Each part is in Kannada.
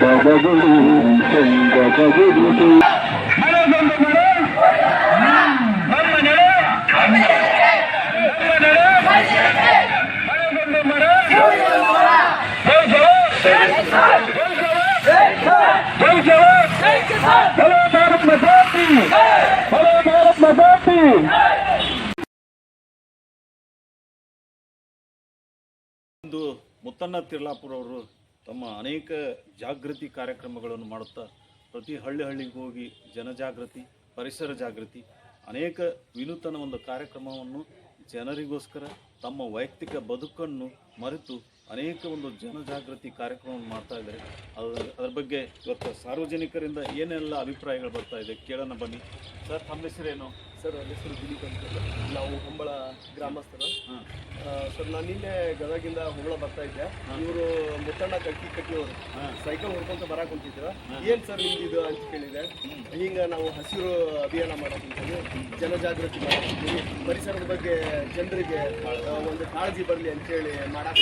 ಚಂದದ ಗುಡಿ ಚಂದದ ಗುಡಿ ಮನದೊಂದು ಮರ ನಮ್ಮ ನೆಲ ನಮ್ಮ ನೆಲ ಮನದೊಂದು ಮರ ಜೈ ಜವಾನ್ ಜೈ ಜವಾನ್ ಜೈ ಜವಾನ್ ಬಲೋ ಭಾರತ್ ಮಾತಾಕಿ ಬಲೋ ಭಾರತ್ ಮಾತಾಕಿ ಇಂದು ಮುತ್ತಣ್ಣ ತಿರ್ಲಾಪುರ ಅವರು ತಮ್ಮ ಅನೇಕ ಜಾಗೃತಿ ಕಾರ್ಯಕ್ರಮಗಳನ್ನು ಮಾಡುತ್ತಾ ಪ್ರತಿ ಹಳ್ಳಿ ಹಳ್ಳಿಗೆ ಹೋಗಿ ಜನಜಾಗೃತಿ, ಪರಿಸರ ಜಾಗೃತಿ, ಅನೇಕ ವಿನೂತನ ಒಂದು ಕಾರ್ಯಕ್ರಮವನ್ನು ಜನರಿಗೋಸ್ಕರ ತಮ್ಮ ವೈಯಕ್ತಿಕ ಬದುಕನ್ನು ಮರೆತು ಅನೇಕ ಒಂದು ಜನಜಾಗೃತಿ ಕಾರ್ಯಕ್ರಮವನ್ನು ಮಾಡ್ತಾ ಇದ್ದಾರೆ. ಅದರ ಅದರ ಬಗ್ಗೆ ಇವತ್ತು ಸಾರ್ವಜನಿಕರಿಂದ ಏನೆಲ್ಲ ಅಭಿಪ್ರಾಯಗಳು ಬರ್ತಾ ಇದೆ ಕೇಳೋಣ ಬನ್ನಿ. ಸರ್, ತಮ್ಮ ಹೆಸರೇನು? ಸರ್ ನನ್ನ ಹೆಸರು ದಿಲೀಪ್ ಅಂತ ನಾವು ಹೊಂಬಳ ಗ್ರಾಮಸ್ಥರು. ಸರ್ ನಾನು ನಿನ್ನೆ ಗದಗಿಂದ ಹೊಂಬಳ ಬರ್ತಾ ಇದ್ದೆ. ಇವರು ಮುತ್ತಣ್ಣ ಕಟ್ಟಿ ಕಟ್ಟಿಯವರು ಸೈಕಲ್ ಹೊಡ್ಕೊಂತ ಬರಕ್ ಕುಂತಿದ್ರು ಏನ್ ಸರ್ ನಿಮ್ದು ಇದು ಅಂತ ಕೇಳಿದೆ. ಹಿಂಗ ನಾವು ಹಸಿರು ಅಭಿಯಾನ ಮಾಡಕ್ಕಿಂತೀವಿ ಜನಜಾಗೃತಿ ಮಾಡಕ್ಕಿಂತೀವಿ ಪರಿಸರದ ಬಗ್ಗೆ ಜನರಿಗೆ ಒಂದು ಕಾಳಜಿ ಬರಲಿ ಅಂತೇಳಿ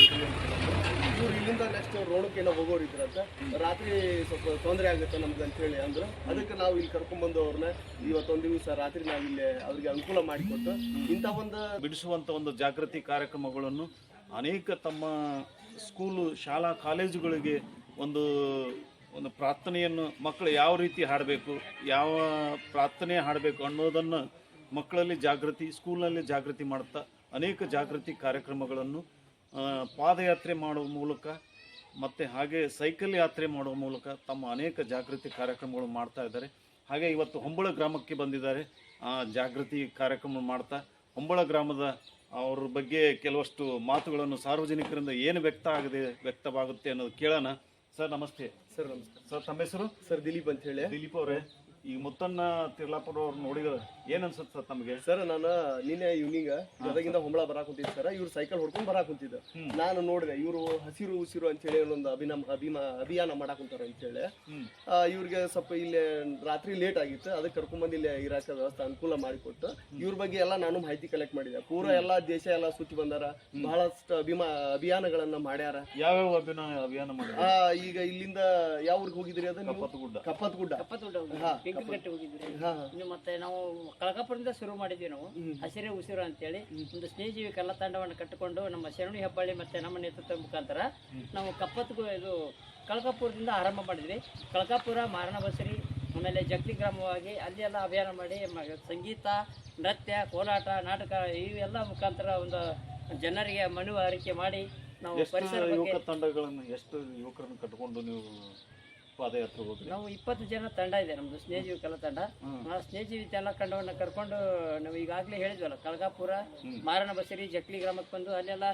ಹೇಳಿ ಅಂತ ಇವ್ರು ಇಲ್ಲಿಂದ ನೆಕ್ಸ್ಟ್ ರೋಣಕ್ಕೆಲ್ಲ ಏನೋ ಹೋಗೋರು ಇದ್ರಂತ. ರಾತ್ರಿ ಸ್ವಲ್ಪ ತೊಂದರೆ ಆಗುತ್ತೆ ನಮ್ಗೆ ಅಂತೇಳಿ ಅಂದ್ರೆ. ಅದಕ್ಕೆ ನಾವು ಇಲ್ಲಿ ಕರ್ಕೊಂಡ್ಬಂದು ಅವ್ರನ್ನ ಇವತ್ತೊಂದು ದಿವಸ ರಾತ್ರಿ ನಾವು ಇಲ್ಲಿ ಅವ್ರಿಗೆ ಅನುಕೂಲ ಮಾಡಿಕೊಟ್ಟು ಇಂಥ ಒಂದು ಬಿಡಿಸುವಂಥ ಒಂದು ಜಾಗೃತಿ ಕಾರ್ಯಕ್ರಮಗಳನ್ನು ಅನೇಕ ತಮ್ಮ ಸ್ಕೂಲು ಶಾಲಾ, ಕಾಲೇಜುಗಳಿಗೆ ಒಂದು ಒಂದು ಪ್ರಾರ್ಥನೆಯನ್ನು ಮಕ್ಕಳು ಯಾವ ರೀತಿ ಹಾಡಬೇಕು, ಯಾವ ಪ್ರಾರ್ಥನೆ ಹಾಡಬೇಕು ಅನ್ನೋದನ್ನು ಮಕ್ಕಳಲ್ಲಿ ಜಾಗೃತಿ ಸ್ಕೂಲ್ನಲ್ಲಿ ಜಾಗೃತಿ ಮಾಡುತ್ತಾ ಅನೇಕ ಜಾಗೃತಿ ಕಾರ್ಯಕ್ರಮಗಳನ್ನು ಪಾದಯಾತ್ರೆ ಮಾಡುವ ಮೂಲಕ ಮತ್ತು ಹಾಗೆ ಸೈಕಲ್ ಯಾತ್ರೆ ಮಾಡುವ ಮೂಲಕ ತಮ್ಮ ಅನೇಕ ಜಾಗೃತಿ ಕಾರ್ಯಕ್ರಮಗಳು ಮಾಡ್ತಾ ಇದ್ದಾರೆ. ಹಾಗೆ ಇವತ್ತು ಹೊಂಬಳ ಗ್ರಾಮಕ್ಕೆ ಬಂದಿದ್ದಾರೆ. ಆ ಜಾಗೃತಿ ಕಾರ್ಯಕ್ರಮ ಮಾಡ್ತಾ ಹೊಂಬಳ ಗ್ರಾಮದ ಅವ್ರ ಬಗ್ಗೆ ಕೆಲವಷ್ಟು ಮಾತುಗಳನ್ನು ಸಾರ್ವಜನಿಕರಿಂದ ಏನು ವ್ಯಕ್ತ ಆಗದೆ ವ್ಯಕ್ತವಾಗುತ್ತೆ ಅನ್ನೋದು ಕೇಳೋಣ. ಸರ್ ನಮಸ್ತೆ. ಸರ್ ನಮಸ್ತೆ ಸರ್ ತಮ್ಮ ಹೆಸರು? ಸರ್ ದಿಲೀಪ್ ಅಂತ ಹೇಳಿ. ದಿಲೀಪ್ ಅವರೇ. ಈ ಮುತ್ತನ್ನ ತಿರ್ಲಾಪುರ ಅವ್ರು ನೋಡಿದ್ರೆ ಏನ್ ಅನ್ಸುತ್ತೆ ಸರ್ ತಮಗೆ? ಸರ್ ನಾನು ನಿನ್ನೆ ಇವ್ನಿಂಗ್ ಗದಗಿಂದ ಹೊಂಬಳ ಬರಾಕ್ ಕುಂತಿದ್ದೆ ಸರ್. ಇವ್ರು ಸೈಕಲ್ ಹೊಡ್ಕೊಂಡ್ ಬರಾಕ್ ಕುಂತಿದ್ದೆ ನಾನು ನೋಡಿದೆ ಇವರು ಹಸಿರು ಉಸಿರು ಅಂತೇಳಿ ಒಂದು ಅಭಿನಮ ಅಭಿಮ ಅಭಿಯಾನ ಮಾಡಾಕ್ ಕುಂತಾರ ಅಂತೇಳಿ ಇವ್ರಿಗೆ ಸ್ವಲ್ಪ ಇಲ್ಲಿ ರಾತ್ರಿ ಲೇಟ್ ಆಗಿತ್ತು. ಅದಕ್ಕೆ ಕರ್ಕೊಂಡ್ಬಂದು ಇಲ್ಲಿ ಇರಾಕ ವ್ಯವಸ್ಥೆ ಅನುಕೂಲ ಮಾಡಿಕೊಟ್ಟು ಇವ್ರ ಬಗ್ಗೆ ಎಲ್ಲ ನಾನು ಮಾಹಿತಿ ಕಲೆಕ್ಟ್ ಮಾಡಿದೆ. ಪೂರ ಎಲ್ಲಾ ದೇಶ ಎಲ್ಲ ಸುತ್ತಿ ಬಂದಾರ. ಬಹಳಷ್ಟು ಅಭಿಮಾ ಅಭಿಯಾನಗಳನ್ನ ಮಾಡ್ಯಾರ. ಯಾವ್ಯಾವ ಅಭಿನಯ ಅಭಿಯಾನ ಮಾಡ್ಯಾರ ಆ, ಈಗ ಇಲ್ಲಿಂದ ಯಾವ ಊರಿಗೆ ಹೋಗಿದ್ರಿ ಅದು ಗುಡ್ಡ ಕಪ್ಪತ್ ಗುಡ್ಡ ಕಪ್ಪತ್ ಗುಡ್ಡ ಹೋಗಿದ್ವಿ. ಬೆಂಕಿಗಟ್ಟೆ ಇನ್ನು ಮತ್ತೆ ನಾವು ಕಳಕಪುರದಿಂದ ಶುರು ಮಾಡಿದ್ವಿ ನಾವು ಹಸಿರೇ ಉಸಿರು ಅಂತೇಳಿ. ಒಂದು ಸ್ನೇಹಜೀವಿ ಕಲ್ಲ ತಂಡವನ್ನು ಕಟ್ಟಿಕೊಂಡು ನಮ್ಮ ಶರಣಿ ಹೆಬ್ಬಳ್ಳಿ ಮತ್ತೆ ನಮ್ಮ ನೇತೃತ್ವ ಮುಖಾಂತರ ನಾವು ಕಪ್ಪತ್ಗೂ ಇದು ಕಳಕಪುರದಿಂದ ಆರಂಭ ಮಾಡಿದ್ವಿ. ಕಳಕಾಪುರ ಮಾರಣಬಸರಿ ಆಮೇಲೆ ಜಗಲಿ ಗ್ರಾಮವಾಗಿ ಅಲ್ಲಿ ಎಲ್ಲ ಅಭಿಯಾನ ಮಾಡಿ ಸಂಗೀತ ನೃತ್ಯ ಕೋಲಾಟ ನಾಟಕ ಇವೆಲ್ಲ ಮುಖಾಂತರ ಒಂದು ಜನರಿಗೆ ಮನವರಿಕೆ ಮಾಡಿ ನಾವು ಪರಿಸರ ತಂಡಗಳನ್ನು ಎಷ್ಟು ಯುವಕರನ್ನು ಕಟ್ಕೊಂಡು ನೀವು ಪಾದಯಾತ್ರೆ ನಾವು ಇಪ್ಪತ್ತು ಜನ ತಂಡ ಇದೆ ನಮ್ದು ಸ್ನೇಹಜೀವಿ ಕಲ ತಂಡ ಆ ಸ್ನೇಹಜೀವಿ ಎಲ್ಲ ತಂಡವನ್ನ ಕರ್ಕೊಂಡು ನಾವು ಈಗಾಗಲೇ ಹೇಳಿದ್ವಲ್ಲ ಕಳಗಾಪುರ ಮಾರಣ ಬಸರಿ ಜಕ್ಲಿ ಗ್ರಾಮಕ್ಕೆ ಬಂದು ಅಲ್ಲೆಲ್ಲ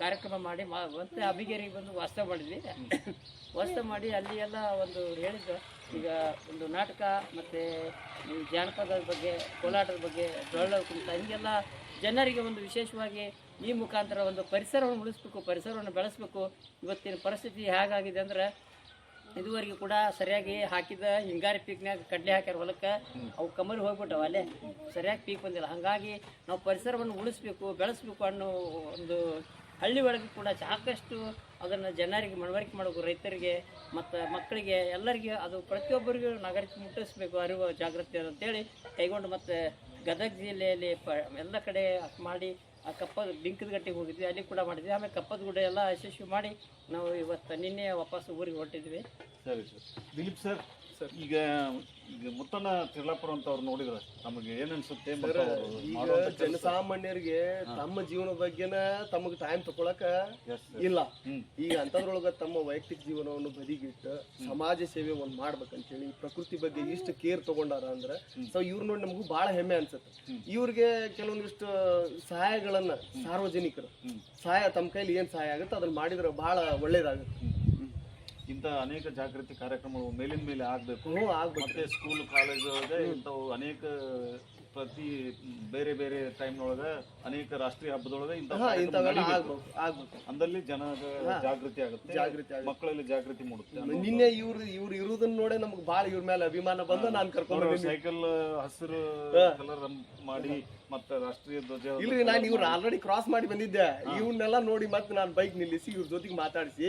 ಕಾರ್ಯಕ್ರಮ ಮಾಡಿ ಮತ್ತೆ ಅಬಿಗೇರಿಗೆ ಬಂದು ವಾಸ್ತವ ಮಾಡಿದ್ವಿ. ವಾಸ್ತವ ಮಾಡಿ ಅಲ್ಲಿ ಎಲ್ಲ ಒಂದು ಹೇಳಿದ್ದು ಈಗ ಒಂದು ನಾಟಕ ಮತ್ತೆ ಜಾನಪದದ ಬಗ್ಗೆ ಕೋಲಾಟದ ಬಗ್ಗೆ ಡೊಳ್ಳ ಕುಣಿತ ಹಿಂಗೆಲ್ಲ ಜನರಿಗೆ ಒಂದು ವಿಶೇಷವಾಗಿ ಈ ಮುಖಾಂತರ ಒಂದು ಪರಿಸರವನ್ನು ಉಳಿಸ್ಬೇಕು ಪರಿಸರವನ್ನು ಬೆಳೆಸ್ಬೇಕು. ಇವತ್ತಿನ ಪರಿಸ್ಥಿತಿ ಹೇಗಾಗಿದೆ ಅಂದ್ರೆ ಇದುವರೆಗೂ ಕೂಡ ಸರಿಯಾಗಿ ಹಾಕಿದ ಹಿಂಗಾರಿ ಪೀಕ್ನಾಗ ಕಡ್ಲೆ ಹಾಕ್ಯಾರ ಹೊಲಕ್ಕೆ, ಅವು ಕಮರಿ ಹೋಗ್ಬಿಟ್ಟವ ಅಲ್ಲೇ. ಸರಿಯಾಗಿ ಪೀಕ್ ಬಂದಿಲ್ಲ. ಹಾಗಾಗಿ ನಾವು ಪರಿಸರವನ್ನು ಉಳಿಸ್ಬೇಕು, ಬೆಳೆಸ್ಬೇಕು ಅನ್ನೋ ಒಂದು ಹಳ್ಳಿ ಒಳಗೆ ಕೂಡ ಸಾಕಷ್ಟು ಅದನ್ನು ಜನರಿಗೆ ಮನವರಿಕೆ ಮಾಡಬೇಕು, ರೈತರಿಗೆ ಮತ್ತು ಮಕ್ಕಳಿಗೆ ಎಲ್ಲರಿಗೆ ಅದು ಪ್ರತಿಯೊಬ್ಬರಿಗೂ ನಾಗರಿಕ ಮುಟ್ಟಿಸ್ಬೇಕು, ಅರಿವು, ಜಾಗೃತಿ ಅಂತೇಳಿ ಕೈಗೊಂಡು ಮತ್ತು ಗದಗ ಜಿಲ್ಲೆಯಲ್ಲಿ ಪ ಎಲ್ಲ ಕಡೆ ಮಾಡಿ ಆ ಕಪ್ಪದ ಬಿಂಕದ ಗಟ್ಟಿಗೆ ಹೋಗಿದ್ವಿ, ಅಲ್ಲಿ ಕೂಡ ಮಾಡಿದ್ವಿ. ಆಮೇಲೆ ಕಪ್ಪದ ಗುಡ್ಡ ಎಲ್ಲ ಯಶಸ್ವಿ ಮಾಡಿ ನಾವು ಇವತ್ತು ನಿನ್ನೆ ವಾಪಸ್ ಊರಿಗೆ ಹೊರಟಿದ್ವಿ. ಸರಿ ಸರ್. Dilip sir sir. ಈಗ ಈಗ ಮುತ್ತಣ್ಣ ತಿರ್ಲಾಪುರ ಅಂತ ಅವ್ರು ನೋಡಿದ್ರೆ ನಮಗೆ ಏನ್ ಅನ್ಸುತ್ತೆ ಸರ್, ಮತ್ತು ಅವ್ರು ಈಗ ಮಾಡುವಂತ ಕೆಲ್ಸ? ಜನಸಾಮಾನ್ಯರಿಗೆ ತಮ್ಮ ಜೀವನದ ಬಗ್ಗೆನ ತಮಗೆ ಟೈಮ್ ತಗೊಳಕ Yes, sir. ಇಲ್ಲ. ಹ್ಮ್. ಈಗ ಅಂತದ್ರೊಳಗ ತಮ್ಮ ವೈಯಕ್ತಿಕ ಜೀವನವನ್ನು ಬದಿಗಿಟ್ಟು ಸಮಾಜ ಸೇವೆ ಒಂದ್ ಮಾಡ್ಬೇಕಂತೇಳಿ ಪ್ರಕೃತಿ ಬಗ್ಗೆ ಇಷ್ಟು ಕೇರ್ ತಗೊಂಡಾರ ಅಂದ್ರೆ ಸೊ ಇವ್ರ ನೋಡಿ ನಮಗೂ ಬಹಳ ಹೆಮ್ಮೆ ಅನ್ಸುತ್ತೆ. ಇವ್ರಿಗೆ ಕೆಲವೊಂದಿಷ್ಟು ಸಹಾಯಗಳನ್ನ ಸಾರ್ವಜನಿಕರು ಸಹಾಯ ತಮ್ಮ ಕೈಲಿ ಏನ್ ಸಹಾಯ ಆಗುತ್ತೆ ಅದನ್ನ ಮಾಡಿದ್ರೆ ಬಹಳ ಒಳ್ಳೇದಾಗುತ್ತೆ. ಇಂಥ ಅನೇಕ ಜಾಗೃತಿ ಕಾರ್ಯಕ್ರಮಗಳು ಮೇಲಿನ ಮೇಲೆ ಆಗ್ಬೇಕು. ಮತ್ತೆ ಸ್ಕೂಲ್ ಕಾಲೇಜ್ ಇಂಥವು ಅನೇಕ ಪ್ರತಿ ಬೇರೆ ಬೇರೆ ಟೈಮ್ನೊಳಗೆ ಅನೇಕ ರಾಷ್ಟ್ರೀಯ ಹಬ್ಬದೊಳಗೆ ಅಂದಲ್ಲಿ ಜನ ಜಾಗೃತಿ ಆಗುತ್ತೆ ಜಾಗೃತಿ. ಮಕ್ಕಳಲ್ಲಿ ಜಾಗೃತಿ ಮೂಡುತ್ತೆ. ನಿನ್ನೆ ಇವ್ರ ಇವ್ರು ಇರುವುದನ್ನ ನೋಡೇ ನಮ್ಗೆ ಬಹಳ ಇವ್ರ ಮೇಲೆ ಅಭಿಮಾನ ಬಂದು ನಾನು ಕರ್ಕೊಂಡು ಸೈಕಲ್ ಹಸಿರು ಕಲರ್ ಮಾಡಿ ಮತ್ತೆ ರಾಷ್ಟ್ರೀಯ ಧ್ವಜ ಇಲ್ರಿ ನಾನು ಇವ್ರು ಆಲ್ರೆಡಿ ಕ್ರಾಸ್ ಮಾಡಿ ಬಂದಿದ್ದೆ. ಇವ್ರನ್ನೆಲ್ಲ ನೋಡಿ ಮತ್ತೆ ನಾನು ಬೈಕ್ ನಿಲ್ಲಿಸಿ ಇವ್ರ ಜೊತೆಗೆ ಮಾತಾಡಿಸಿ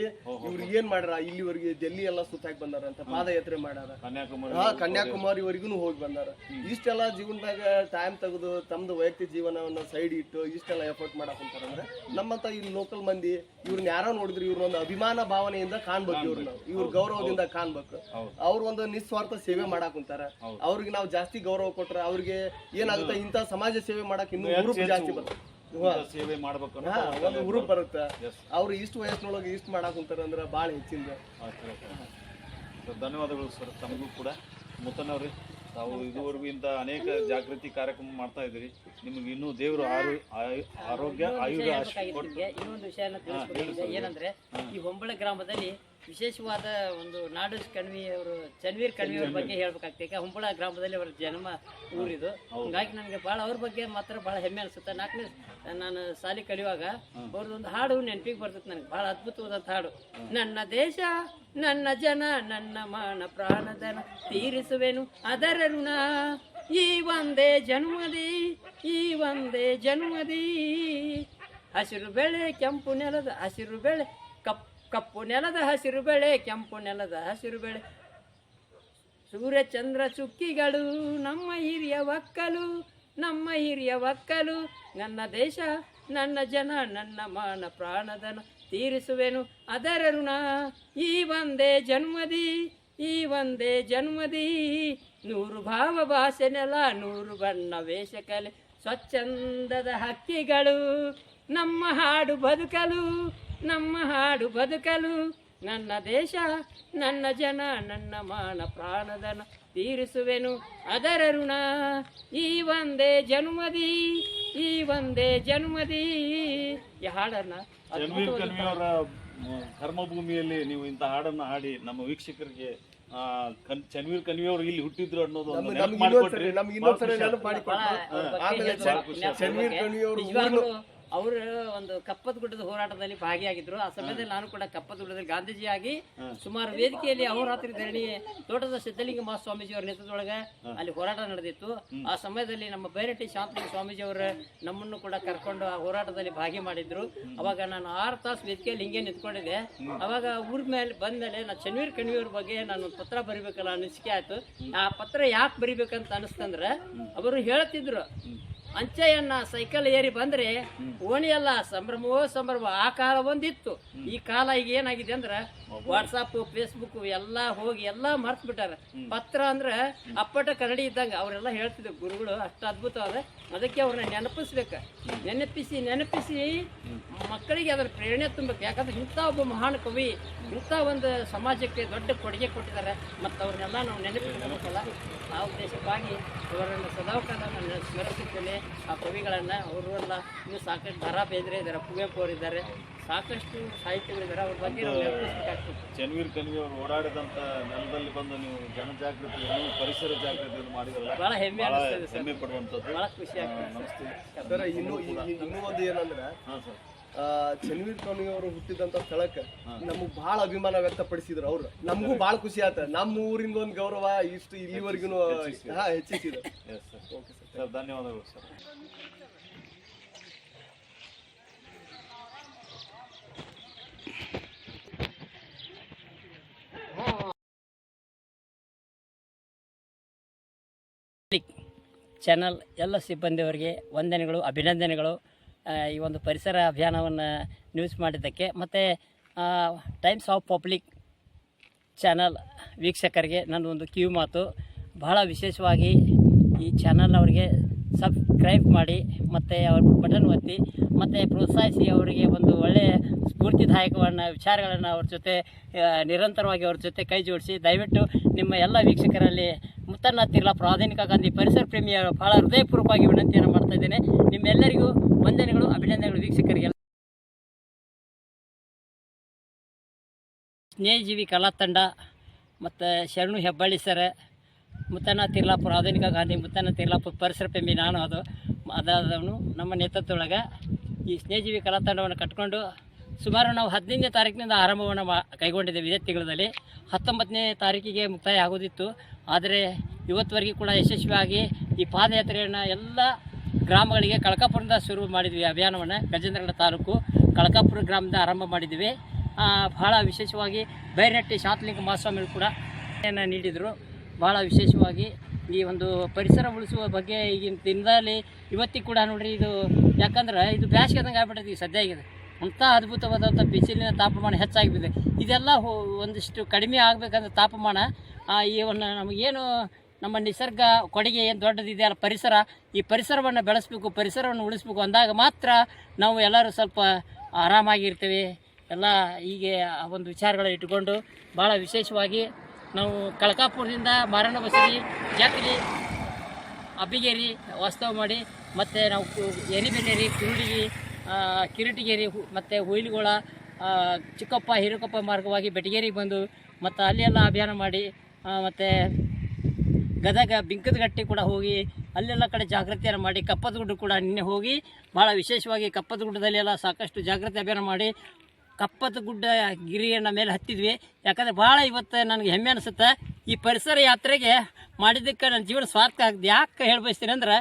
ಇವ್ರು ಏನ್ ಮಾಡ್ಯಾರ ಇಲ್ಲಿವರೆಗೆ ಡೆಲ್ಲಿ ಎಲ್ಲ ಸುತ್ತಾಕ್ ಬಂದಾರ ಅಂತ ಪಾದಯಾತ್ರೆ ಮಾಡ್ಯಾರ. ಕನ್ಯಾಕುಮಾರಿ ಕನ್ಯಾಕುಮಾರಿವರೆಗೂ ಹೋಗಿ ಬಂದಾರ. ಇಷ್ಟೆಲ್ಲ ಜೀವನದಾಗ ಟೈಮ್ ತೆಗೆದು ತಮ್ಮದು ವೈಯಕ್ತಿಕ ಜೀವನವನ್ನ ಸೈಡ್ ಇಟ್ಟು ಇಷ್ಟೆಲ್ಲ ಎಫರ್ಟ್ ಮಾಡಕ್ ಕುಂತಾರಂದ್ರೆ ನಮ್ಮಂತ ಇಲ್ಲಿ ಲೋಕಲ್ ಮಂದಿ ಇವ್ರನ್ನ ಯಾರೋ ನೋಡಿದ್ರೆ ಇವ್ರನ್ನೊಂದು ಅಭಿಮಾನ ಭಾವನೆಯಿಂದ ಕಾಣ್ಬೇಕು ಇವ್ರನ್ನ ಇವ್ರ ಗೌರವದಿಂದ ಕಾಣ್ಬೇಕು. ಅವ್ರ ಒಂದು ನಿಸ್ವಾರ್ಥ ಸೇವೆ ಮಾಡಕ್ ಕುಂತಾರ ಅವ್ರಿಗೆ ನಾವು ಜಾಸ್ತಿ ಗೌರವ ಕೊಟ್ರೆ ಅವ್ರಿಗೆ ಏನಾಗುತ್ತೆ? ಇಂಥ ಸಮಾಜ ಸೇವೆ ಮಾಡಕ್ ಇನ್ನೂ ಜಾಸ್ತಿ ಬರುತ್ತೆ. ಸೇವೆ ಮಾಡ್ಬೇಕು ಒಂದು ಹುರುಪ್ ಬರುತ್ತೆ. ಅವ್ರು ಇಷ್ಟು ವಯಸ್ಸಿನೊಳಗೆ ಇಷ್ಟು ಮಾಡಕ್ ಕುಂತಾರ ಅಂದ್ರೆ ಭಾಳ ಹೆಚ್ಚಿಂದ ಧನ್ಯವಾದಗಳು ಸರ್ ತಮಗೂ ಕೂಡ. ಮುತ್ತನವ್ರಿ ತಾವು ಇದುವರೆಗೂ ಇಂತ ಅನೇಕ ಜಾಗೃತಿ ಕಾರ್ಯಕ್ರಮ ಮಾಡ್ತಾ ಇದ್ದೀರಿ. ನಿಮಗೆ ಇನ್ನೂ ದೇವರು ಆರೋಗ್ಯ ಆಯುಧ ನಿಮ್ಗೆ. ಇನ್ನೊಂದು ತಿಳಿಸ್ಕೊಟ್ಟಿದ್ದೆ ಏನಂದ್ರೆ ಈ ಹೊಂಬಳ ಗ್ರಾಮದಲ್ಲಿ ವಿಶೇಷವಾದ ಒಂದು ನಾಡು ಕಣ್ವಿ ಅವರು ಚನ್ವೀರ್ ಕಣ್ವಿ ಅವ್ರ ಬಗ್ಗೆ ಹೇಳ್ಬೇಕಾಗ್ತೈತೆ. ಹುಂಬಳ ಗ್ರಾಮದಲ್ಲಿ ಅವರ ಜನ್ಮ ಊರಿದು. ಹಂಗಾಗಿ ನನಗೆ ಭಾಳ ಅವ್ರ ಬಗ್ಗೆ ಮಾತ್ರ ಭಾಳ ಹೆಮ್ಮೆ ಅನಿಸುತ್ತೆ. ನಾಲ್ಕನೇ ನಾನು ಸಾಲಿ ಕಲಿಯುವಾಗ ಅವ್ರದ್ದೊಂದು ಹಾಡು ನೆನಪಿಗೆ ಬರ್ತೈತೆ ನನಗೆ. ಭಾಳ ಅದ್ಭುತವಾದಂಥ ಹಾಡು. ನನ್ನ ದೇಶ ನನ್ನ ಜನ ನನ್ನ ಮಾನ ಪ್ರಾಣದನ ತೀರಿಸುವೆನು ಅದರ ಋಣ. ಈ ಒಂದೇ ಜನ್ಮದಿ ಈ ಒಂದೇ ಜನ್ಮದಿ ಹಸಿರು ಬೆಳೆ ಕೆಂಪು ನೆಲದ ಹಸಿರು ಬೆಳೆ ಕಪ್ಪು ನೆಲದ ಹಸಿರು ಬೆಳೆ, ಕೆಂಪು ನೆಲದ ಹಸಿರು ಬೆಳೆ. ಸೂರ್ಯ ಚಂದ್ರ ಚುಕ್ಕಿಗಳು ನಮ್ಮ ಹಿರಿಯ ಒಕ್ಕಲು, ನಮ್ಮ ಹಿರಿಯ ಒಕ್ಕಲು. ನನ್ನ ದೇಶ, ನನ್ನ ಜನ, ನನ್ನ ಮಾನ ಪ್ರಾಣದನ ತೀರಿಸುವೆನು ಅದರ ಋಣ. ಈ ಒಂದೇ ಜನ್ಮದಿ, ಈ ಒಂದೇ ಜನ್ಮದಿ. ನೂರು ಭಾವ ಭಾಷೆ ನೆಲ, ನೂರು ಬಣ್ಣ ವೇಷಕಲೆ. ಸ್ವಚ್ಛಂದದ ಹಕ್ಕಿಗಳು, ನಮ್ಮ ಹಾಡು ಬದುಕಲು. ನಮ್ಮ ಹಾಡು ಬದುಕಲು ನನ್ನ ದೇಶ ನನ್ನ ಜನ ನನ್ನ ಮಾನ ಪ್ರಾಣದನ ತೀರಿಸುವೆನು ಅದರ ಋಣ. ಈ ಒಂದೇ ಜನ್ಮದಿ ಈ ಒಂದೇ ಜನ್ಮದಿ. ಈ ಹಾಡನ್ನ ಕನ್ವಿಯವರ ಕರ್ಮಭೂಮಿಯಲ್ಲಿ ನೀವು ಇಂಥ ಹಾಡನ್ನ ಹಾಡಿ ನಮ್ಮ ವೀಕ್ಷಕರಿಗೆ ಆ, ಕನ್- ಚನ್ವೀರ್ ಕನ್ವಿಯವರು ಇಲ್ಲಿ ಹುಟ್ಟಿದ್ರು ಅನ್ನೋದು ಒಂದು ನಮ್ಗೆ ಇನ್ನೊಂದ್ಸರಿ ನೆನಪು ಮಾಡಿ ಅವ್ರ ಚನ್ವೀರ್. ಅವರು ಒಂದು ಕಪ್ಪದ ಗುಡ್ಡದ ಹೋರಾಟದಲ್ಲಿ ಭಾಗಿಯಾಗಿದ್ರು. ಆ ಸಮಯದಲ್ಲಿ ನಾನು ಕೂಡ ಕಪ್ಪದ ಗುಡ್ಡದಲ್ಲಿ ಗಾಂಧೀಜಿಯಾಗಿ ಸುಮಾರು ವೇದಿಕೆಯಲ್ಲಿ ಅಹೋರಾತ್ರಿ ಧರಣಿ ತೋಟದ ಸಿದ್ದಲಿಂಗ ಮಹಾಸ್ವಾಮೀಜಿ ಅವರ ನೇತೃತ್ವದೊಳಗೆ ಅಲ್ಲಿ ಹೋರಾಟ ನಡೆದಿತ್ತು. ಆ ಸಮಯದಲ್ಲಿ ನಮ್ಮ ಬೈರಟ್ಟಿ ಶಾಂತಲಿಂಗ ಸ್ವಾಮೀಜಿ ಅವರು ನಮ್ಮನ್ನು ಕೂಡ ಕರ್ಕೊಂಡು ಆ ಹೋರಾಟದಲ್ಲಿ ಭಾಗಿ ಮಾಡಿದ್ರು. ಅವಾಗ ನಾನು ಆರು ತಾಸು ವೇದಿಕೆಯಲ್ಲಿ ಹಿಂಗೆ ನಿಂತ್ಕೊಂಡಿದ್ದೆ. ಅವಾಗ ಊರ ಮೇಲೆ ಬಂದ ನಾನು ನಾ ಚನ್ವೀರ್ ಕಣ್ವೀರ್ ಬಗ್ಗೆ ನಾನು ಒಂದು ಪತ್ರ ಬರಿಬೇಕಲ್ಲ ಅನಿಸಿಕೆ ಆಯ್ತು. ಆ ಪತ್ರ ಯಾಕೆ ಬರಿಬೇಕಂತ ಅನಿಸ್ತಂದ್ರೆ ಅವರು ಹೇಳ್ತಿದ್ರು. ಅಂಚೆಯನ್ನ ಸೈಕಲ್ ಏರಿ ಬಂದ್ರೆ ಓಣಿಯಲ್ಲ ಸಂಭ್ರಮವೋ ಸಂಭ್ರಮ ಆ ಕಾಲ ಒಂದಿತ್ತು. ಈ ಕಾಲ ಈಗ ಏನಾಗಿದೆ ಅಂದ್ರೆ ವಾಟ್ಸಪ್ ಫೇಸ್ಬುಕ್ ಎಲ್ಲ ಹೋಗಿ ಎಲ್ಲ ಮರ್ತ್ ಬಿಟ್ಟಾರ ಪತ್ರ ಅಂದ್ರೆ ಅಪ್ಪಟ ಕನ್ನಡಿ ಇದ್ದಂಗ ಅವರೆಲ್ಲ ಹೇಳ್ತಿದ್ರು ಗುರುಗಳು ಅಷ್ಟು ಅದ್ಭುತವಾದ ಅದಕ್ಕೆ ಅವ್ರನ್ನ ನೆನಪಿಸ್ಬೇಕ. ನೆನಪಿಸಿ ನೆನಪಿಸಿ ಮಕ್ಕಳಿಗೆ ಅದರ ಪ್ರೇರಣೆ ತುಂಬಬೇಕು. ಯಾಕಂದ್ರೆ ಇಂಥ ಒಬ್ಬ ಮಹಾನ್ ಕವಿ ಇಂಥ ಒಂದು ಸಮಾಜಕ್ಕೆ ದೊಡ್ಡ ಕೊಡುಗೆ ಕೊಟ್ಟಿದ್ದಾರೆ. ಮತ್ತು ಅವ್ರನ್ನೆಲ್ಲ ನಾವು ನೆನಪಿಸ್ಬೇಕಲ್ಲ ಆ ಉದ್ದೇಶಕ್ಕಾಗಿ ಇವರನ್ನು ಸದಾಕಾಲ ನಾನು ಸ್ಮರಿಸುತ್ತೇನೆ. ಆ ಕವಿಗಳನ್ನು ಅವರೆಲ್ಲ ಇನ್ನೂ ಸಾಕಷ್ಟು ದರಾ ಬೇಂದ್ರೆ ಇದ್ದಾರೆ ಕುವೆಂಪು ಅವರಿದ್ದಾರೆ. ಸಾಕಷ್ಟು ಸಾಹಿತ್ಯಗಳಿದ್ದಾರೆ ಅವ್ರ ಬಗ್ಗೆ ಚನ್ವೀರ್ ಕನ್ವಿ ಅವರು ಓಡಾಡಿದಂತ ನೆಲದಲ್ಲಿ ಬಂದು ನೀವು ಜನಜಾಗೃತಿ ಪರಿಸರ ಜಾಗೃತಿ ಮಾಡಿದ್ರಲ್ಲ ಭಾಳ ಹೆಮ್ಮೆ ಬಹಳ ಹೆಮ್ಮೆ ಪಡುವಂಥದ್ದು. ಭಾಳ ಖುಷಿ ಆಗ್ತದೆ ನಮಸ್ತೆ. ಸರ್ ಇನ್ನು ಇನ್ನೂ ಒಂದು ಏನಂದ್ರೆ ಹಾಂ ಸರ್. ಚನ್ವೀರ್ ಸ್ವಾಮಿ ಅವರು ಹುಟ್ಟಿದಂತ ಸ್ಥಳಕ್ಕೆ ನಮಗ್ ಬಹಳ ಅಭಿಮಾನ ವ್ಯಕ್ತಪಡಿಸಿದ್ರು ಅವ್ರು. ನಮಗೂ ಬಹಳ ಖುಷಿ ಆತ. ನಮ್ಮ ಊರಿಂದ ಒಂದು ಗೌರವ ಇಷ್ಟು ಇಲ್ಲಿವರೆಗೂ ಹಾ ಹೆಚ್ಚಿಸಿದ್ರು ಎಸ್ ಸರ್ ಸರ್ ಧನ್ಯವಾದಗಳು ಸರ್ ಚಾನಲ್ ಎಲ್ಲ ಸಿಬ್ಬಂದಿಯವರಿಗೆ ವಂದನೆಗಳು ಅಭಿನಂದನೆಗಳು. ಈ ಒಂದು ಪರಿಸರ ಅಭಿಯಾನವನ್ನು ನ್ಯೂಸ್ ಮಾಡಿದ್ದಕ್ಕೆ. ಮತ್ತು ಟೈಮ್ಸ್ ಆಫ್ ಪಬ್ಲಿಕ್ ಚಾನಲ್ ವೀಕ್ಷಕರಿಗೆ ನನ್ನ ಒಂದು ಕಿವಿ ಮಾತು. ಬಹಳ ವಿಶೇಷವಾಗಿ ಈ ಚಾನಲ್ ಅವರಿಗೆ ಸಬ್ಸ್ಕ್ರೈಬ್ ಮಾಡಿ, ಮತ್ತು ಅವ್ರ ಬಟನ್ ಒತ್ತಿ, ಮತ್ತು ಪ್ರೋತ್ಸಾಹಿಸಿ ಅವರಿಗೆ ಒಂದು ಒಳ್ಳೆಯ ಸ್ಫೂರ್ತಿದಾಯಕವನ್ನ, ವಿಚಾರಗಳನ್ನು ಅವ್ರ ಜೊತೆ ನಿರಂತರವಾಗಿ ಅವ್ರ ಜೊತೆ ಕೈ ಜೋಡಿಸಿ, ದಯವಿಟ್ಟು ನಿಮ್ಮ ಎಲ್ಲ ವೀಕ್ಷಕರಲ್ಲಿ ಮುತ್ತನ್ನ ತಿರ್ಲಾ ಪ್ರಾದೇಶಿಕ ಗಾಂಧಿ ಪರಿಸರ ಪ್ರೇಮಿಯ ಬಹಳ ಹೃದಯಪೂರ್ವಕವಾಗಿ ವಿನಂತಿಯನ್ನು ಮಾಡ್ತಾ ಇದ್ದೇನೆ. ನಿಮ್ಮೆಲ್ಲರಿಗೂ ಸ್ನೇಹಜೀವಿ ಕಲಾ ತಂಡ ಮತ್ತು ಶರಣು ಹೆಬ್ಬಳ್ಳಿ ಸರ್ ಮುತ್ತನ ತಿರ್ಲಾಪುರ, ಆಧುನಿಕ ಗಾಂಧಿ ಮುತ್ತಣ್ಣ ತಿರ್ಲಾಪುರ ಪರಿಸರ ಪ್ರೇಮಿ ನಾನು ಅದು, ಅದಾದವನು ನಮ್ಮ ನೇತೃತ್ವದೊಳಗೆ. ಈ ಸ್ನೇಹಜೀವಿ ಕಲಾ ತಂಡವನ್ನು ಕಟ್ಕೊಂಡು ಸುಮಾರು ನಾವು ಹದಿನೈದನೇ ತಾರೀಕಿನಿಂದ ಆರಂಭವನ್ನು ಮಾ, ಕೈಗೊಂಡಿದ್ದೇವೆ ಇದೇ ತಿಂಗಳಲ್ಲಿ. ಹತ್ತೊಂಬತ್ತನೇ ತಾರೀಕಿಗೆ ಮುಕ್ತಾಯ ಆಗೋದಿತ್ತು. ಆದರೆ ಇವತ್ತುವರೆಗೆ ಕೂಡ ಯಶಸ್ವಿಯಾಗಿ ಈ ಪಾದಯಾತ್ರೆಯನ್ನು ಎಲ್ಲ ಗ್ರಾಮಗಳಿಗೆ ಕಳಕಾಪುರದಿಂದ ಶುರು ಮಾಡಿದ್ವಿ ಅಭಿಯಾನವನ್ನು ಗಜೇಂದ್ರಗಢ ತಾಲೂಕು ಕಳಕಾಪುರ ಗ್ರಾಮದಿಂದ ಆರಂಭ ಮಾಡಿದ್ವಿ. ಬಹಳ ವಿಶೇಷವಾಗಿ ಬೈರಟ್ಟಿ ಶಾಂತಲಿಂಗ ಮಹಾಸ್ವಾಮಿಗಳು ಕೂಡ ನೀಡಿದರು. ಬಹಳ ವಿಶೇಷವಾಗಿ ಈ ಒಂದು ಪರಿಸರ ಉಳಿಸುವ ಬಗ್ಗೆ ಈಗಿನ ದಿನದಲ್ಲಿ ಇವತ್ತಿಗೆ ಕೂಡ ನೋಡಿರಿ ಇದು ಯಾಕಂದ್ರೆ ಇದು ಬ್ಯಾಸ್ಗೆದಂಗೆ ಆಗ್ಬಿಟ್ಟೈತಿ ಈಗ ಸದ್ಯ ಆಗಿದೆ. ಅಂಥ ಅದ್ಭುತವಾದಂಥ ಬಿಸಿಲಿನ ತಾಪಮಾನ ಹೆಚ್ಚಾಗಿದೆ ಇದೆಲ್ಲ ಒಂದಿಷ್ಟು ಕಡಿಮೆ ಆಗಬೇಕಂದ್ರೆ ತಾಪಮಾನ ಈ ಒಂದು ನಮಗೇನು ನಮ್ಮ ನಿಸರ್ಗ ಕೊಡುಗೆ ಏನು ದೊಡ್ಡದಿದೆಯಲ್ಲ ಪರಿಸರ, ಈ ಪರಿಸರವನ್ನು ಬೆಳೆಸಬೇಕು, ಪರಿಸರವನ್ನು ಉಳಿಸ್ಬೇಕು ಅಂದಾಗ ಮಾತ್ರ ನಾವು ಎಲ್ಲರೂ ಸ್ವಲ್ಪ ಆರಾಮಾಗಿರ್ತೀವಿ. ಎಲ್ಲ ಹೀಗೆ ಆ ಒಂದು ವಿಚಾರಗಳ ಇಟ್ಟುಕೊಂಡು ಭಾಳ ವಿಶೇಷವಾಗಿ ನಾವು ಕಳಕಾಪುರದಿಂದ ಮಾರಣ ಬಸರಿ ಜಾತ್ರೆ ಅಬ್ಬಿಗೇರಿ ವಾಸ್ತವ ಮಾಡಿ ಮತ್ತು ನಾವು ಎರಿಬೆನ್ನೇರಿ, ಕುರುಡಿಗಿ ಕಿರಿಟಗೇರಿ ಮತ್ತು ಹುಯಿಲುಗೋಳ ಚಿಕ್ಕಪ್ಪ, ಹಿರಕಪ್ಪ ಮಾರ್ಗವಾಗಿ ಬೆಟಗೇರಿಗೆ ಬಂದು ಮತ್ತು ಅಲ್ಲೆಲ್ಲ ಅಭಿಯಾನ ಮಾಡಿ ಮತ್ತು ಗದಗ ಬಿಂಕದಗಟ್ಟಿ ಕೂಡ ಹೋಗಿ ಅಲ್ಲೆಲ್ಲ ಕಡೆ ಜಾಗೃತಿಯನ್ನು ಮಾಡಿ ಕಪ್ಪದಗುಡ್ಡ ಕೂಡ ನಿನ್ನೆ ಹೋಗಿ ಭಾಳ ವಿಶೇಷವಾಗಿ ಕಪ್ಪದಗುಡ್ಡದಲ್ಲಿ ಎಲ್ಲ ಸಾಕಷ್ಟು ಜಾಗೃತಿ ಅಭಿಯಾನ ಮಾಡಿ ಕಪ್ಪದ ಗುಡ್ಡ ಗಿರಿಯನ್ನ ಮೇಲೆ ಹತ್ತಿದ್ವಿ. ಯಾಕಂದರೆ ಭಾಳ ಇವತ್ತು ನನಗೆ ಹೆಮ್ಮೆ ಅನಿಸುತ್ತೆ. ಈ ಪರಿಸರ ಯಾತ್ರೆಗೆ ಮಾಡಿದ್ದಕ್ಕೆ ನನ್ನ ಜೀವನ ಸ್ವಾರ್ಥ ಆಗ್ತದೆ ಯಾಕೆ ಹೇಳ್ಬಯಸ್ತೀನಿ ಅಂದ್ರೆ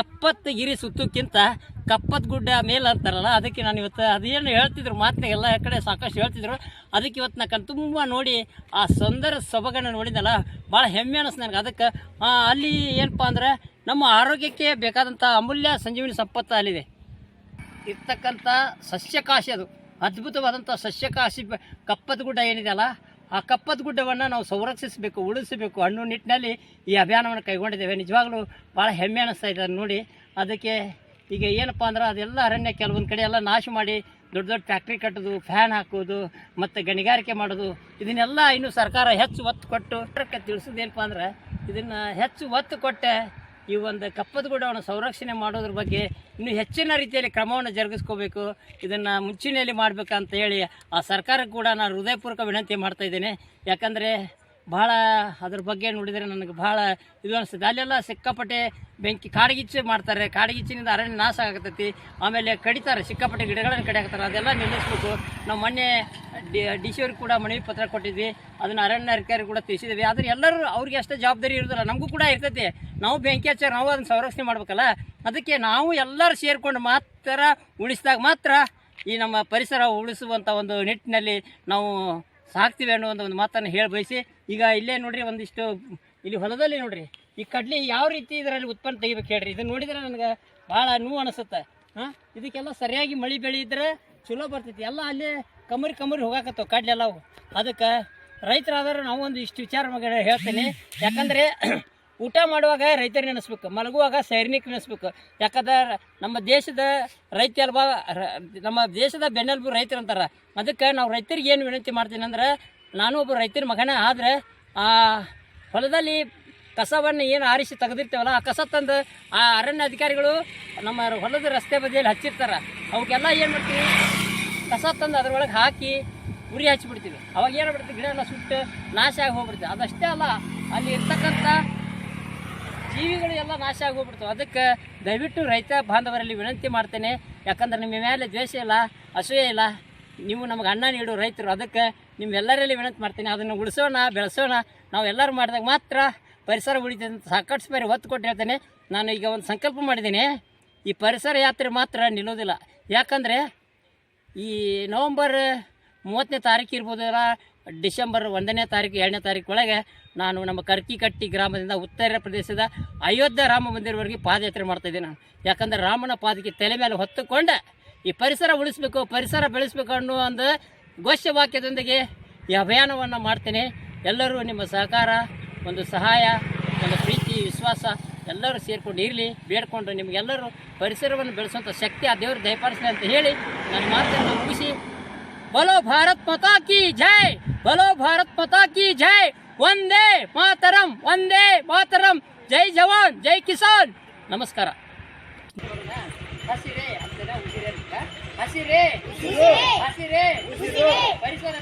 ಎಪ್ಪತ್ತು ಗಿರಿ ಸುತ್ತಕ್ಕಿಂತ ಕಪ್ಪದ ಗುಡ್ಡ ಮೇಲೆ ಅಂತಾರಲ್ಲ, ಅದಕ್ಕೆ ನಾನು ಇವತ್ತು ಅದೇನು ಹೇಳ್ತಿದ್ರು ಮಾತನ್ನ ಎಲ್ಲ ಕಡೆ ಸಾಕಷ್ಟು ಹೇಳ್ತಿದ್ರು. ಅದಕ್ಕೆ ಇವತ್ತು ನಾ ತುಂಬ ನೋಡಿ ಆ ಸುಂದರ ಸೊಬಗನ್ನು ನೋಡಿದಲ್ಲ ಭಾಳ ಹೆಮ್ಮೆ ಅನಿಸ್ತು ನನಗೆ. ಅದಕ್ಕೆ ಅಲ್ಲಿ ಏನಪ್ಪ ಅಂದ್ರೆ ನಮ್ಮ ಆರೋಗ್ಯಕ್ಕೆ ಬೇಕಾದಂಥ ಅಮೂಲ್ಯ ಸಂಜೀವಿನಿ ಸಂಪತ್ತು ಅಲ್ಲಿದೆ. ಇರ್ತಕ್ಕಂಥ ಸಸ್ಯಕಾಶಿ ಅದು. ಅದ್ಭುತವಾದಂಥ ಸಸ್ಯಕಾಶಿ ಕಪ್ಪದ ಗುಡ್ಡ ಏನಿದೆಯಲ್ಲ, ಆ ಕಪ್ಪದ ಗುಡ್ಡವನ್ನು ನಾವು ಸಂರಕ್ಷಿಸಬೇಕು, ಉಳಿಸಬೇಕು ಅನ್ನೋ ನಿಟ್ಟಿನಲ್ಲಿ ಈ ಅಭಿಯಾನವನ್ನು ಕೈಗೊಂಡಿದ್ದೇವೆ. ನಿಜವಾಗ್ಲೂ ಭಾಳ ಹೆಮ್ಮೆ ಅನ್ನಿಸ್ತಾ ಇದೆ ನೋಡಿ. ಅದಕ್ಕೆ ಈಗ ಏನಪ್ಪ ಅಂದ್ರೆ ಅದೆಲ್ಲ ಅರಣ್ಯ ಕೆಲವೊಂದು ಕಡೆ ಎಲ್ಲ ನಾಶ ಮಾಡಿ ದೊಡ್ಡ ದೊಡ್ಡ ಫ್ಯಾಕ್ಟ್ರಿ ಕಟ್ಟೋದು ಫ್ಯಾನ್ ಹಾಕೋದು ಮತ್ತು ಗಣಿಗಾರಿಕೆ ಮಾಡೋದು, ಇದನ್ನೆಲ್ಲ ಇನ್ನು ಸರ್ಕಾರ ಹೆಚ್ಚು ಒತ್ತು ಕೊಟ್ಟು ತಿಳಿಸೋದೇನಪ್ಪ ಅಂದ್ರೆ ಇದನ್ನು ಹೆಚ್ಚು ಒತ್ತು ಕೊಟ್ಟೆ ಈ ಒಂದು ಕಪ್ಪದ ಗುಡವನ್ನು ಸಂರಕ್ಷಣೆ ಮಾಡೋದ್ರ ಬಗ್ಗೆ ಇನ್ನೂ ಹೆಚ್ಚಿನ ರೀತಿಯಲ್ಲಿ ಕ್ರಮವನ್ನು ಜರುಗಿಸ್ಕೋಬೇಕು. ಇದನ್ನು ಮುಂಚೂಣಿಯಲ್ಲಿ ಮಾಡಬೇಕಂತ ಹೇಳಿ ಆ ಸರ್ಕಾರಕ್ಕೆ ಕೂಡ ನಾನು ಹೃದಯಪೂರ್ವಕ ವಿನಂತಿ ಮಾಡ್ತಾ ಇದ್ದೇನೆ. ಯಾಕಂದರೆ ಭಾಳ ಅದ್ರ ಬಗ್ಗೆ ನೋಡಿದರೆ ನನಗೆ ಭಾಳ ಇದು ಅನಿಸ್ತದೆ ಅಲ್ಲೆಲ್ಲ ಸಿಕ್ಕಾಪಟ್ಟೆ ಬೆಂಕಿ ಕಾಡ್ಗಿಚ್ಚು ಮಾಡ್ತಾರೆ. ಕಾಡಗಿಚ್ಚಿನಿಂದ ಅರಣ್ಯ ನಾಶ ಆಗತೈತಿ. ಆಮೇಲೆ ಕಡಿತಾರೆ. ಸಿಕ್ಕಾಪಟ್ಟೆ ಗಿಡಗಳನ್ನು ಕಡಿಯಾಕ್ತಾರೆ ಅದೆಲ್ಲ ನಿಲ್ಲಿಸ್ಬೇಕು. ನಾವು ಮೊನ್ನೆ ಡಿ ಡಿ ಸಿ ಅವ್ರಿಗೆ ಕೂಡ ಮನವಿ ಪತ್ರ ಕೊಟ್ಟಿದ್ವಿ. ಅದನ್ನು ಅರಣ್ಯ ಅಧಿಕಾರಿ ಕೂಡ ತಿಳಿಸಿದ್ವಿ. ಆದರೆ ಎಲ್ಲರೂ ಅವ್ರಿಗೆ ಅಷ್ಟೇ ಜವಾಬ್ದಾರಿ ಇರೋದಿಲ್ಲ. ನಮಗೂ ಕೂಡ ಇರ್ತೈತಿ. ನಾವು ಬೆಂಕಿ ಹಚ್ಚಾರ ನಾವು ಅದನ್ನು ಸಂರಕ್ಷಣೆ ಮಾಡ್ಬೇಕಲ್ಲ. ಅದಕ್ಕೆ ನಾವು ಎಲ್ಲರೂ ಸೇರಿಕೊಂಡು ಮಾತ್ರ ಉಳಿಸಿದಾಗ ಮಾತ್ರ ಈ ನಮ್ಮ ಪರಿಸರ ಉಳಿಸುವಂಥ ಒಂದು ನಿಟ್ಟಿನಲ್ಲಿ ನಾವು ಸಾಕ್ತೀವಿ ಅನ್ನೋ ಒಂದು ಒಂದು ಮಾತನ್ನು ಹೇಳಿ ಬಯಸಿ, ಈಗ ಇಲ್ಲೇ ನೋಡ್ರಿ ಒಂದಿಷ್ಟು ಇಲ್ಲಿ ಹೊಲದಲ್ಲಿ ನೋಡ್ರಿ, ಈ ಕಡ್ಲಿ ಯಾವ ರೀತಿ ಇದರಲ್ಲಿ ಉತ್ಪನ್ನ ತೆಗಿಬೇಕು ಹೇಳ್ರಿ? ಇದನ್ನ ನೋಡಿದ್ರೆ ನನಗೆ ಭಾಳ ನೋವು ಅನಿಸುತ್ತೆ. ಹಾಂ? ಇದಕ್ಕೆಲ್ಲ ಸರಿಯಾಗಿ ಮಳೆ ಬೆಳೆ ಇದ್ರೆ ಚಲೋ ಬರ್ತೈತಿ. ಎಲ್ಲ ಅಲ್ಲೇ ಕಮರಿ ಕಮರಿ ಹೋಗಾಕತ್ತವ ಕಡ್ಲಿ ಎಲ್ಲ ಅವು. ಅದಕ್ಕೆ ರೈತರಾದ್ರೆ ನಾವು ಒಂದು ಇಷ್ಟು ವಿಚಾರ ಮಗ ಹೇಳ್ತೀನಿ. ಯಾಕಂದರೆ ಊಟ ಮಾಡುವಾಗ ರೈತರು ನೆನೆಸ್ಬೇಕು, ಮಲಗುವಾಗ ಸೈನಿಕ ನೆನೆಸ್ಬೇಕು. ಯಾಕಂದ್ರೆ ನಮ್ಮ ದೇಶದ ರೈತ ನಮ್ಮ ದೇಶದ ಬೆನ್ನೆಲುಬು ರೈತರು ಅಂತಾರೆ. ಅದಕ್ಕೆ ನಾವು ರೈತರಿಗೆ ಏನು ವಿನಂತಿ ಮಾಡ್ತೀನಿ ಅಂದ್ರೆ, ನಾನು ಒಬ್ಬ ರೈತರ ಮಗನೇ, ಆದರೆ ಆ ಹೊಲದಲ್ಲಿ ಕಸವನ್ನು ಏನು ಆರಿಸಿ ತೆಗೆದಿರ್ತೇವಲ್ಲ, ಆ ಕಸ ತಂದು ಆ ಅರಣ್ಯ ಅಧಿಕಾರಿಗಳು ನಮ್ಮ ಹೊಲದ ರಸ್ತೆ ಬದಿಯಲ್ಲಿ ಹಚ್ಚಿರ್ತಾರೆ. ಅವಕ್ಕೆಲ್ಲ ಏನು ಮಾಡ್ತೀವಿ? ಕಸ ತಂದು ಅದರೊಳಗೆ ಹಾಕಿ ಉರಿ ಹಚ್ಚಿಬಿಡ್ತೀವಿ ಅವಾಗ ಏನಾಗ್ಬಿಡ್ತೀವಿ ಗಿಡ ಎಲ್ಲ ಸುಟ್ಟು ನಾಶ ಆಗಿ ಹೋಗ್ಬಿಡ್ತೀವಿ ಅದಷ್ಟೇ ಅಲ್ಲ, ಅಲ್ಲಿ ಇರ್ತಕ್ಕಂಥ ಜೀವಿಗಳು ಎಲ್ಲ ನಾಶ ಆಗೋಗ್ಬಿಡ್ತಾವೆ ಅದಕ್ಕೆ ದಯವಿಟ್ಟು ರೈತ ಬಾಂಧವರಲ್ಲಿ ವಿನಂತಿ ಮಾಡ್ತೇನೆ. ಯಾಕಂದ್ರೆ ನಿಮ್ಮ ಮೇಲೆ ದ್ವೇಷ ಇಲ್ಲ, ಅಸೂಯೆ ಇಲ್ಲ. ನೀವು ನಮಗೆ ಅನ್ನ ನೀಡು ರೈತರು. ಅದಕ್ಕೆ ನಿಮ್ಮೆಲ್ಲರಲ್ಲಿ ವಿನಂತಿ ಮಾಡ್ತೀನಿ. ಅದನ್ನು ಉಳಿಸೋಣ, ಬೆಳೆಸೋಣ. ನಾವು ಎಲ್ಲರೂ ಮಾಡಿದಾಗ ಮಾತ್ರ ಪರಿಸರ ಉಳಿತದೆ ಸಾಕಷ್ಟು ಬೇರೆ ಒತ್ತು ಕೊಟ್ಟು ಹೇಳ್ತೇನೆ. ನಾನು ಈಗ ಒಂದು ಸಂಕಲ್ಪ ಮಾಡಿದ್ದೀನಿ. ಈ ಪರಿಸರ ಯಾತ್ರೆ ಮಾತ್ರ ನಿಲ್ಲೋದಿಲ್ಲ. ಯಾಕಂದರೆ ಈ ನವಂಬರ್ ಮೂವತ್ತನೇ ತಾರೀಕು ಇರ್ಬೋದಲ್ಲ? ಡಿಸೆಂಬರ್ ಒಂದನೇ ತಾರೀಕು ಎರಡನೇ ತಾರೀಕು ಒಳಗೆ ನಾನು ನಮ್ಮ ಕರ್ಕಿಕಟ್ಟಿ ಗ್ರಾಮದಿಂದ ಉತ್ತರ ಪ್ರದೇಶದ ಅಯೋಧ್ಯೆ ರಾಮ ಮಂದಿರವರೆಗೆ ಪಾದಯಾತ್ರೆ ಮಾಡ್ತಾಯಿದ್ದೀನಿ ನಾನು. ಯಾಕಂದರೆ ರಾಮನ ಪಾದಕ್ಕೆ ತಲೆ ಮೇಲೆ ಹೊತ್ತುಕೊಂಡೆ. ಈ ಪರಿಸರ ಉಳಿಸ್ಬೇಕು, ಪರಿಸರ ಬೆಳೆಸಬೇಕು ಅನ್ನೋ ಒಂದು ಘೋಷವಾಕ್ಯದೊಂದಿಗೆ ಈ ಅಭಿಯಾನವನ್ನು ಮಾಡ್ತೇನೆ. ಎಲ್ಲರೂ ನಿಮ್ಮ ಸಹಕಾರ, ಒಂದು ಸಹಾಯ, ಒಂದು ಪ್ರೀತಿ, ವಿಶ್ವಾಸ ಎಲ್ಲರೂ ಸೇರಿಕೊಂಡು ಇರಲಿ. ಬೇಡ್ಕೊಂಡು ನಿಮಗೆಲ್ಲರೂ ಪರಿಸರವನ್ನು ಬೆಳೆಸುವಂಥ ಶಕ್ತಿ ಆ ದೇವರು ದಯಪಾಲಿಸಲಿ ಅಂತ ಹೇಳಿ ನನ್ನ ಮಾತನ್ನು ಮುಗಿಸಿ बोलो भारत माता की जय। बोलो भारत माता की जय। वंदे मातरम वंदे मातरम। जय जवान जय किसान। नमस्कार। ಹಸಿರೇ ಉಸಿರೇ ಹಸಿರೇ ಉಸಿರೇ ಪರಿಸರ